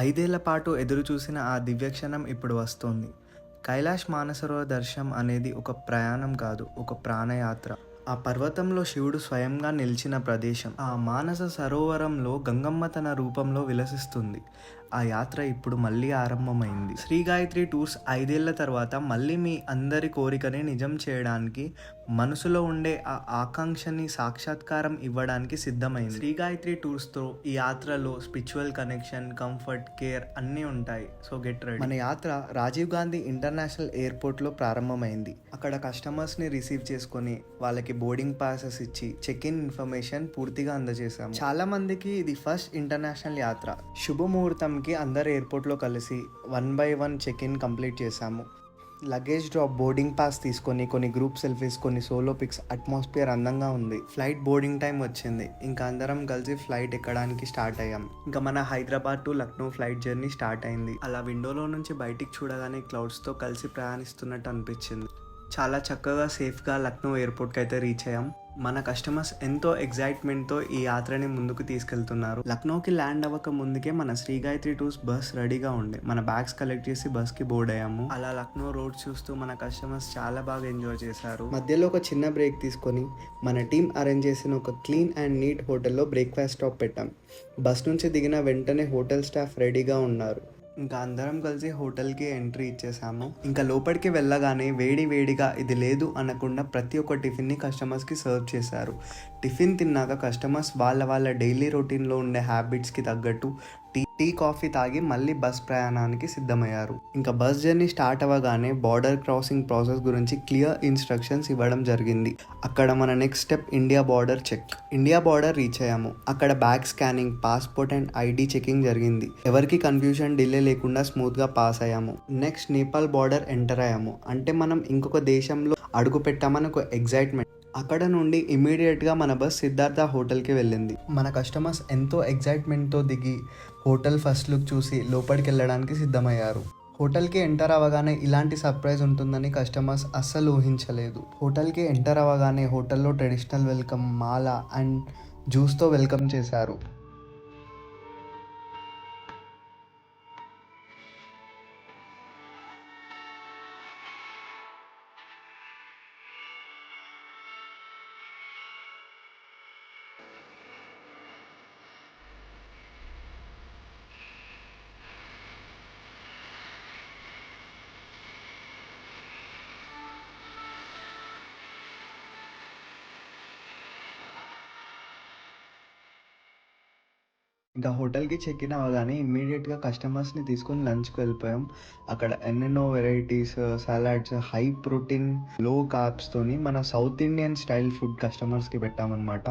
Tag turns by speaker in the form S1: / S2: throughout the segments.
S1: ఐదేళ్ళ పాటు ఎదురుచూసిన ఆ దివ్యక్షణం ఇప్పుడు వస్తోంది. కైలాష్ మానసరోవర దర్శనం అనేది ఒక ప్రయాణం కాదు ఒక ప్రాణయాత్ర. ఆ పర్వతంలో శివుడు స్వయంగా నిలిచిన ప్రదేశం. ఆ మానస సరోవరంలో గంగమ్మ తన రూపంలో విలసిస్తుంది. ఆ యాత్ర ఇప్పుడు మళ్ళీ ఆరంభమైంది. శ్రీ గాయత్రి టూర్స్ ఐదేళ్ళ తర్వాత మళ్ళీ మీ అందరి కోరికని నిజం చేయడానికి మనసులో ఉండే ఆ ఆకాంక్షని సాక్షాత్కారం ఇవ్వడానికి సిద్ధమైంది. శ్రీ గాయత్రి టూర్స్తో ఈ యాత్రలో స్పిరిచువల్ కనెక్షన్ కంఫర్ట్ కేర్ అన్నీ ఉంటాయి. So get ready. మన యాత్ర రాజీవ్ గాంధీ ఇంటర్నేషనల్ ఎయిర్పోర్ట్లో ప్రారంభమైంది. అక్కడ కస్టమర్స్ని రిసీవ్ చేసుకొని వాళ్ళకి బోర్డింగ్ పాసెస్ ఇచ్చి చెక్ ఇన్ ఇన్ఫర్మేషన్ పూర్తిగా అందజేశాము. చాలా మందికి ఇది ఫస్ట్ ఇంటర్నేషనల్ యాత్ర. టైంకి అందరు ఎయిర్పోర్ట్లో కలిసి one by one check in complete చేశాము. లగేజ్ డ్రాప్ బోర్డింగ్ పాస్ తీసుకొని కొన్ని గ్రూప్ సెల్ఫీస్ కొన్ని సోలో పిక్స్ అట్మాస్ఫియర్ అందంగా ఉంది. ఫ్లైట్ బోర్డింగ్ టైం వచ్చింది. ఇంకా అందరం కలిసి ఫ్లైట్ ఎక్కడానికి స్టార్ట్ అయ్యాం. ఇంకా మన Hyderabad to Lucknow flight journey start అయింది. అలా విండోలో నుంచి బయటికి చూడగానే క్లౌడ్స్తో కలిసి ప్రయాణిస్తున్నట్టు అనిపించింది. చాలా చక్కగా సేఫ్గా లక్నో ఎయిర్పోర్ట్కి అయితే రీచ్ అయ్యాం. మన కస్టమర్స్ ఎంతో ఎగ్జైట్మెంట్తో ఈ యాత్రని ముందుకు తీసుకెళ్తున్నారు. లక్నోకి ల్యాండ్ అవ్వక ముందుకే మన శ్రీ గాయత్రి టూర్స్ బస్ రెడీగా ఉండే. మన బ్యాగ్స్ కలెక్ట్ చేసి బస్కి బోర్డ్ అయ్యాము. అలా లక్నో రోడ్ చూస్తూ మన కస్టమర్స్ చాలా బాగా ఎంజాయ్ చేశారు. మధ్యలో ఒక చిన్న బ్రేక్ తీసుకొని మన టీం అరేంజ్ చేసిన ఒక క్లీన్ అండ్ నీట్ హోటల్లో బ్రేక్ఫాస్ట్ స్టాప్ పెట్టాం. బస్ నుంచి దిగిన వెంటనే హోటల్ స్టాఫ్ రెడీగా ఉన్నారు. ఇంకా అందరం కలిసి హోటల్కి ఎంట్రీ ఇచ్చేసాము. ఇంకా లోపలికి వెళ్ళగానే వేడి వేడిగా ఇది లేదు అనకుండా ప్రతి ఒక్క టిఫిన్ని కస్టమర్స్కి సర్వ్ చేశారు. టిఫిన్ తిన్నాక కస్టమర్స్ వాళ్ళ వాళ్ళ డైలీ రొటీన్లో ఉండే హ్యాబిట్స్కి తగ్గట్టు టీ కాఫీ తాగి మళ్ళీ బస్ ప్రయాణానికి సిద్ధమయ్యారు. ఇంకా బస్ జర్నీ స్టార్ట్ అవ్వగానే బార్డర్ క్రాసింగ్ ప్రాసెస్ గురించి క్లియర్ ఇన్స్ట్రక్షన్స్ ఇవ్వడం జరిగింది. అక్కడ మన next step India border check. India border reach అయ్యాము. అక్కడ bag scanning passport and ID checking జరిగింది. ఎవరికి కన్ఫ్యూజన్ డిలే లేకుండా స్మూత్గా పాస్ అయ్యాము. నెక్స్ట్ నేపాల్ బార్డర్ ఎంటర్ అయ్యాము. అంటే మనం ఇంకొక దేశంలో అడుగు పెట్టామని ఒక ఎగ్జైట్మెంట్ అక్కడ నుండి ఇమీడియట్గా మన బస్ సిద్ధార్థ హోటల్కి వెళ్ళింది. మన కస్టమర్స్ ఎంతో ఎగ్జైట్మెంట్తో దిగి హోటల్ ఫస్ట్ లుక్ చూసి లోపలికి వెళ్ళడానికి సిద్ధమయ్యారు. హోటల్కి ఎంటర్ అవ్వగానే ఇలాంటి సర్ప్రైజ్ ఉంటుందని కస్టమర్స్ అస్సలు ఊహించలేదు. హోటల్కి ఎంటర్ అవ్వగానే హోటల్లో ట్రెడిషనల్ వెల్కమ్ మాల అండ్ జ్యూస్తో వెల్కమ్ చేశారు. ఇంకా హోటల్కి చెక్ ఇన్ అవ్వగానే ఇమ్మీడియట్గా కస్టమర్స్ని తీసుకొని లంచ్కి వెళ్ళిపోయాం. అక్కడ ఎన్నెన్నో వెరైటీస్ సలాడ్స్ హై ప్రోటీన్లో కార్బ్స్తోని మన సౌత్ ఇండియన్ స్టైల్ ఫుడ్ కస్టమర్స్కి పెట్టామన్నమాట.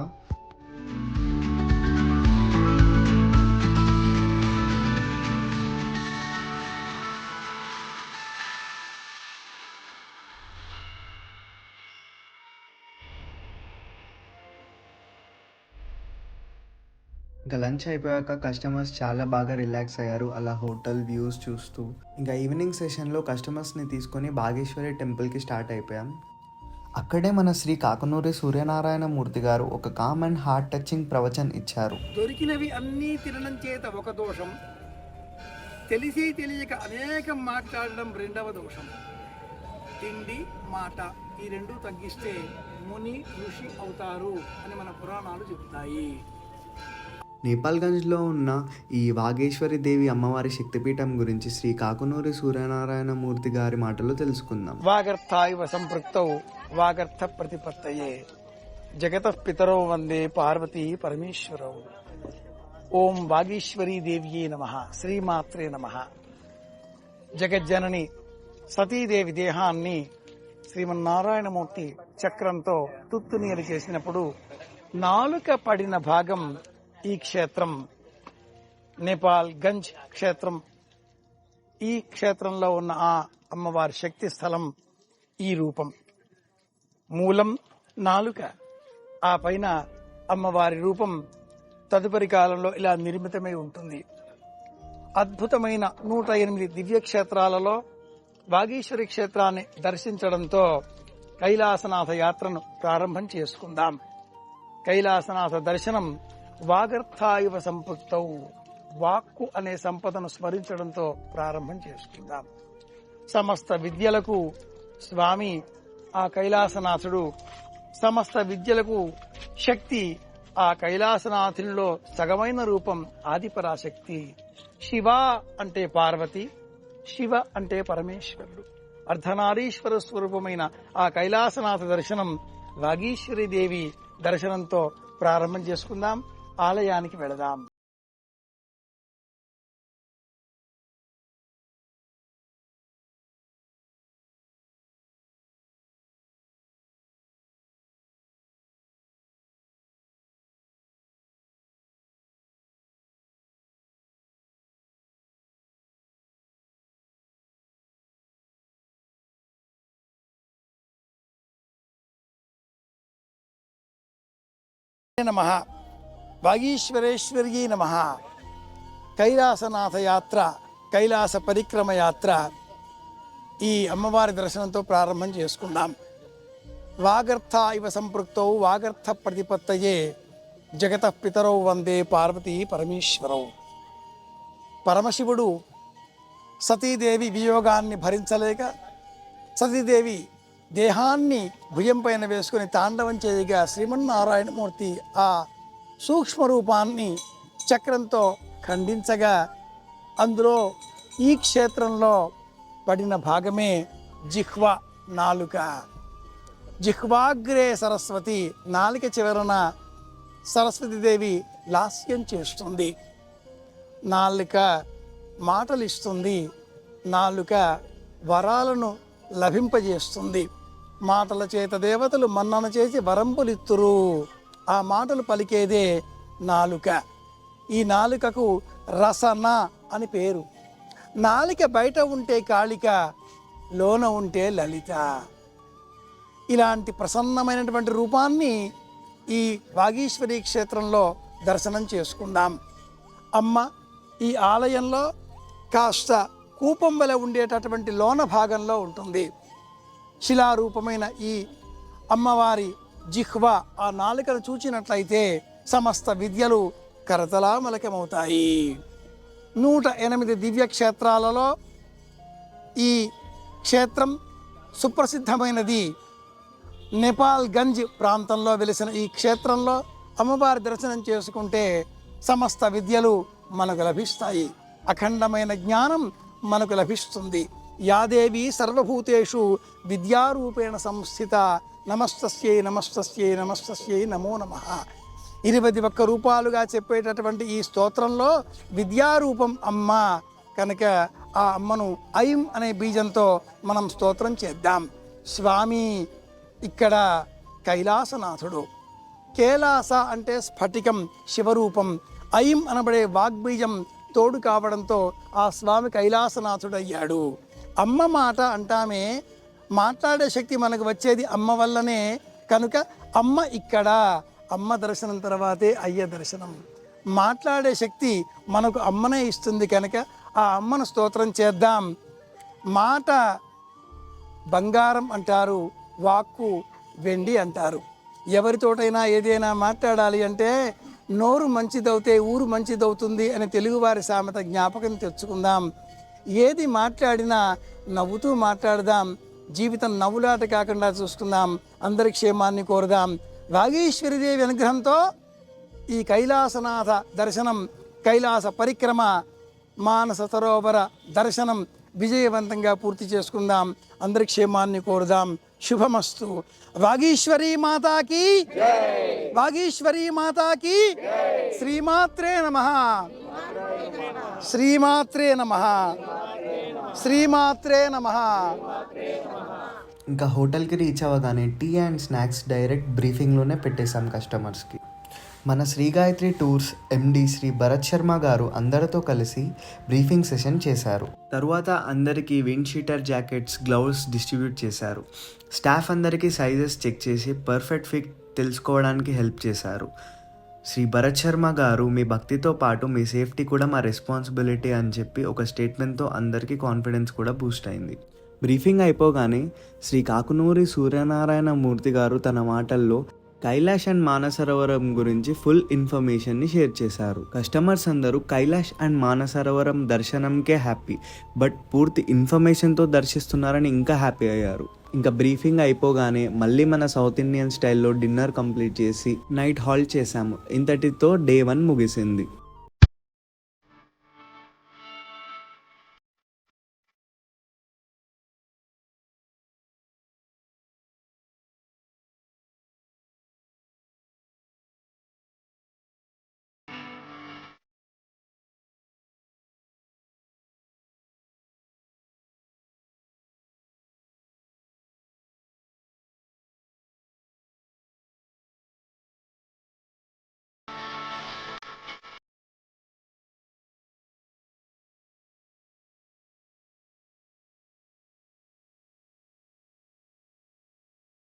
S1: లంచ్ అయిపోయాక కస్టమర్స్ చాలా బాగా రిలాక్స్ అయ్యారు. అలా హోటల్ వ్యూస్ చూస్తూ. ఇంకా ఈవినింగ్ సెషన్లో కస్టమర్స్ని తీసుకొని బాగేశ్వరి టెంపుల్కి స్టార్ట్ అయిపోయాం. అక్కడే మన శ్రీ కాకనూరి సూర్యనారాయణ మూర్తి గారు ఒక కామ్ అండ్ హార్ట్ టచింగ్ ప్రవచన్ ఇచ్చారు.
S2: దొరికినవి అన్నీ తినడం చేత ఒక దోషం. తెలిసి తెలియక అనేకం మాట్లాడడం రెండవ దోషం. తిండి మాట ఈ రెండు తగ్గిస్తే ముని ఋషి అవుతారు అని మన పురాణాలు చెప్తాయి
S1: నేపాల్గంజ్లో ఉన్న ఈ వాగేశ్వరి దేవి అమ్మవారి శక్తిపీఠం గురించి శ్రీ కాకునూరి సూర్యనారాయణ మూర్తి గారి మాటలు తెలుసుకుందాం.
S2: వాగర్థాయివ సంపృక్తౌ వాగర్థ ప్రతిపత్తయే. జగత పితరో వందే పార్వతీ పరమేశ్వరౌ. ఓం వాగేశ్వరీ దేవియే నమ శ్రీమాత్రే నమ. జగజ్జనని సతీదేవి దేహాన్ని శ్రీమన్నారాయణమూర్తి చక్రంతో తుత్తునీలు చేసినప్పుడు నాలుక పడిన భాగం ఈ క్షేత్రం నేపాల్ గంజ్ క్షేత్రం ఈ క్షేత్రంలో ఉన్న ఆ అమ్మవారి శక్తి స్థలం ఈ రూపం. మూలం నాలుక. ఆ పైన అమ్మవారి రూపం తదుపరి కాలంలో ఇలా నిర్మితమై ఉంటుంది. అద్భుతమైన నూట ఎనిమిది దివ్య క్షేత్రాలలో వాగీశ్వరి క్షేత్రాన్ని దర్శించడంతో కైలాసనాథ యాత్రను ప్రారంభం చేసుకుందాం. కైలాసనాథ దర్శనం వాగర్థాయువ సంపృక్తౌ. వాక్కు అనే సంపదను స్మరించడంతో ప్రారంభం చేసుకుందాం. సమస్త విద్యలకు స్వామి ఆ కైలాసనాథుడు సమస్త విద్యలకు శక్తి ఆ కైలాసనాథుల్లో సగమైన రూపం ఆదిపరాశక్తి. శివ అంటే పార్వతి శివ అంటే పరమేశ్వరుడు. అర్ధనారీశ్వర స్వరూపమైన ఆ కైలాసనాథ దర్శనం వాగీశ్వరీదేవి దర్శనంతో ప్రారంభం చేసుకుందాం. ఆలయానికి వెళదాం. నమ. వాగీశ్వరేశ్వర్యై నమ. కైలాసనాథ యాత్ర కైలాస పరిక్రమ యాత్ర ఈ అమ్మవారి దర్శనంతో ప్రారంభం చేసుకుందాం. వాగర్థ ఇవ సంపృక్తౌ వాగర్థ ప్రతిపత్తయే జగత పితరౌ వందే పార్వతీ పరమేశ్వరౌ. పరమశివుడు సతీదేవి వియోగాన్ని భరించలేక సతీదేవి దేహాన్ని భుజం పైన వేసుకుని తాండవం చేయగా శ్రీమన్నారాయణమూర్తి ఆ సూక్ష్మ రూపాన్ని చక్రంతో ఖండించగా అందులో ఈ క్షేత్రంలో పడిన భాగమే జిహ్వ నాలుక. జిహ్వాగ్రే సరస్వతి నాలుక చివరన సరస్వతీదేవి లాస్యం చేస్తుంది. నాలుక మాటలు ఇస్తుంది నాలుక వరాలను లభింపజేస్తుంది. మాటల చేత దేవతలు మన్నన చేసి వరంపులిత్తురు. ఆ మాటలు పలికేదే నాలుక. ఈ నాలుకకు రసన అని పేరు. నాలిక బయట ఉంటే కాళిక లోన ఉంటే లలిత. ఇలాంటి ప్రసన్నమైనటువంటి రూపాన్ని ఈ వాగీశ్వరి క్షేత్రంలో దర్శనం చేసుకుందాం. అమ్మ ఈ ఆలయంలో కాస్త కూపం వలె ఉండేటటువంటి లోన భాగంలో ఉంటుంది. శిలారూపమైన ఈ అమ్మవారి జిహ్వ ఆ నాలుకను చూచినట్లయితే సమస్త విద్యలు కరతలామలకమవుతాయి. నూట ఎనిమిది దివ్య క్షేత్రాలలో ఈ క్షేత్రం సుప్రసిద్ధమైనది. నేపాల్ గంజ్ ప్రాంతంలో వెలిసిన ఈ క్షేత్రంలో అమ్మవారి దర్శనం చేసుకుంటే సమస్త విద్యలు మనకు లభిస్తాయి. అఖండమైన జ్ఞానం మనకు లభిస్తుంది. యాదేవి సర్వభూతేషు విద్యారూపేణ సంస్థిత నమస్తస్యై నమస్తస్యై నమస్తస్యై నమో నమ. ఇరవై ఒక్క రూపాలుగా చెప్పేటటువంటి ఈ స్తోత్రంలో విద్యారూపం అమ్మ కనుక ఆ అమ్మను ఐం అనే బీజంతో మనం స్తోత్రం చేద్దాం. స్వామి ఇక్కడ కైలాసనాథుడు. కేలాస అంటే స్ఫటికం శివరూపం. ఐం అనబడే వాగ్బీజం తోడు కావడంతో ఆ స్వామి కైలాసనాథుడయ్యాడు. అమ్మ మాట అంటామే మాట్లాడే శక్తి మనకు వచ్చేది అమ్మ వల్లనే. కనుక అమ్మ ఇక్కడ అమ్మ దర్శనం తర్వాతే అయ్య దర్శనం. మాట్లాడే శక్తి మనకు అమ్మనే ఇస్తుంది కనుక ఆ అమ్మను స్తోత్రం చేద్దాం. మాట బంగారం అంటారు వాక్కు వెండి అంటారు. ఎవరితోటైనా ఏదైనా మాట్లాడాలి అంటే నోరు మంచిదవుతే ఊరు మంచిదవుతుంది అని తెలుగువారి సామెత జ్ఞాపకం తెచ్చుకుందాం. ఏది మాట్లాడినా నవ్వుతూ మాట్లాడదాం. జీవితం నవ్వులాట కాకుండా చూసుకుందాం అందరి క్షేమాన్ని కోరుదాం. వాగీశ్వరిదేవి అనుగ్రహంతో ఈ కైలాసనాథ దర్శనం కైలాస పరిక్రమ మానస సరోవర దర్శనం విజయవంతంగా పూర్తి చేసుకుందాం. అందరి క్షేమాన్ని కోరుదాం. శుభమస్తు. వాగీశ్వరీ మాతాకి వాగీశ్వరీ మాతాకి శ్రీమాత్రే నమ! శ్రీమాత్రే నమ! శ్రీమాత్రే నమ!
S1: ఇంకా హోటల్కి రీచ్ అవ్వగానే టీ అండ్ స్నాక్స్ డైరెక్ట్ బ్రీఫింగ్లోనే పెట్టేశాం కస్టమర్స్కి మన శ్రీ గాయత్రి టూర్స్ ఎండి శ్రీ భరత్ శర్మ గారు అందరితో కలిసి బ్రీఫింగ్ సెషన్ చేశారు. తరువాత అందరికీ windcheater jackets gloves distribute చేశారు. స్టాఫ్ అందరికీ సైజెస్ చెక్ చేసి పర్ఫెక్ట్ ఫిట్ తెలుసుకోవడానికి హెల్ప్ చేశారు. శ్రీ భరత్ శర్మ గారు మీ భక్తితో పాటు మీ సేఫ్టీ కూడా మా రెస్పాన్సిబిలిటీ అని చెప్పి ఒక స్టేట్మెంట్తో అందరికీ కాన్ఫిడెన్స్ కూడా బూస్ట్ అయింది. బ్రీఫింగ్ అయిపోగానే శ్రీ కాకునూరి సూర్యనారాయణ మూర్తి గారు తన మాటల్లో కైలాష్ అండ్ మానసరోవరం గురించి ఫుల్ ఇన్ఫర్మేషన్ని షేర్ చేశారు. కస్టమర్స్ అందరూ కైలాష్ అండ్ మానసరోవరం దర్శనంకే హ్యాపీ బట్ పూర్తి ఇన్ఫర్మేషన్తో దర్శిస్తున్నారని ఇంకా హ్యాపీ అయ్యారు. ఇంకా బ్రీఫింగ్ అయిపోగానే మళ్ళీ మన సౌత్ ఇండియన్ స్టైల్లో డిన్నర్ కంప్లీట్ చేసి నైట్ హాల్ చేశాము. ఇంతటితో డే వన్ ముగిసింది.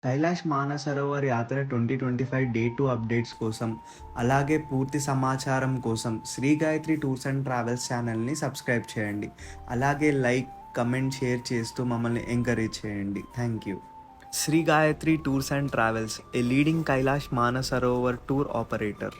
S1: Kailash Manasarovar Yatra twenty twenty five day two updates కోసం అలాగే పూర్తి సమాచారం కోసం Shri Gayatri tours and travels ఛానల్ని సబ్స్క్రైబ్ చేయండి. అలాగే లైక్ కమెంట్ షేర్ చేస్తూ మమ్మల్ని ఎంకరేజ్ చేయండి. Thank you. Shri Gayatri tours and travels a leading Kailash Manasarovar tour operator.